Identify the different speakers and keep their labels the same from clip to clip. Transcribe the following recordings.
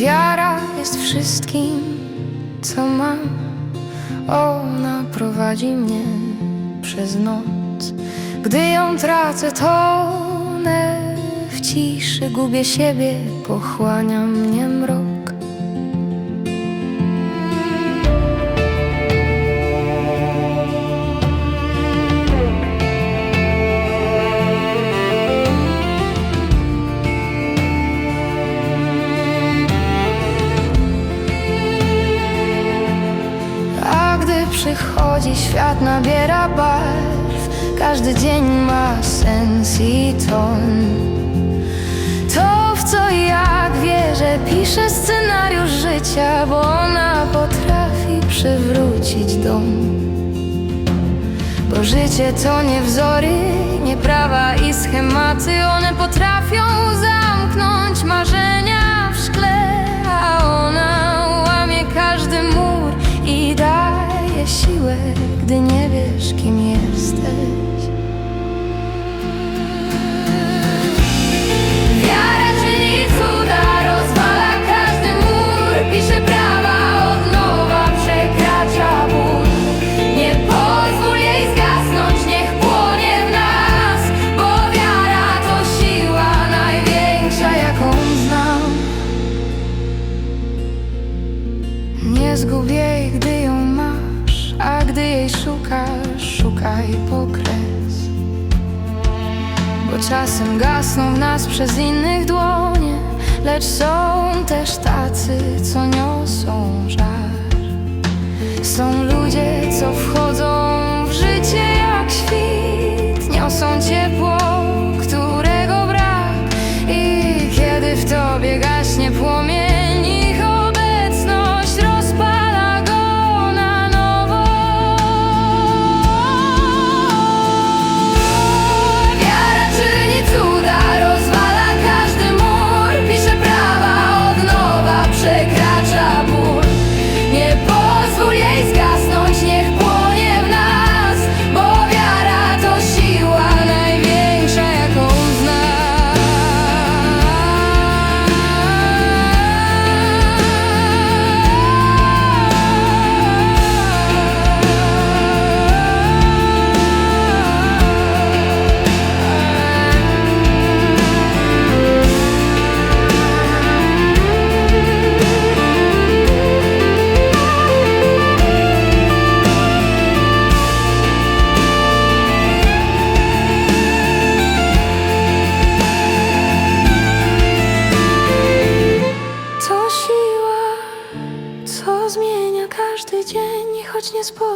Speaker 1: Wiara jest wszystkim, co mam. Ona prowadzi mnie przez noc. Gdy ją tracę, tonę w ciszy, gubię siebie, pochłania mnie mrok. Przychodzi świat nabiera barw. Każdy dzień ma sens i ton. To w co jak wierzę Piszę scenariusz życia Bo ona potrafi przywrócić dom. Bo życie to nie wzory, nie prawa i schematy. One potrafią zamknąć marzenia w szkle A ona Gdy nie wiesz kim szukaj po kres bo czasem gasną w nas przez innych dłonie Lecz są też tacy, co niosą żar. Są ludzie, co wchodzą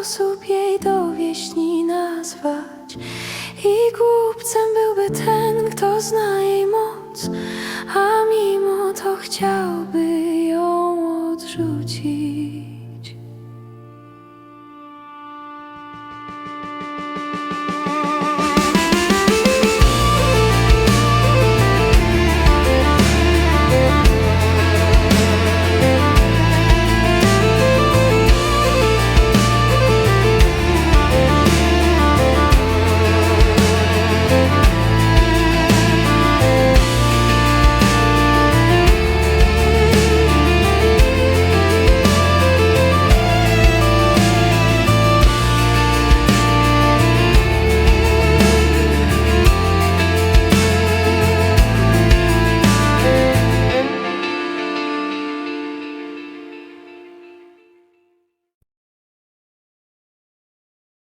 Speaker 1: sposób jej dowieśni nazwać. I głupcem byłby ten, kto zna jej moc, a mimo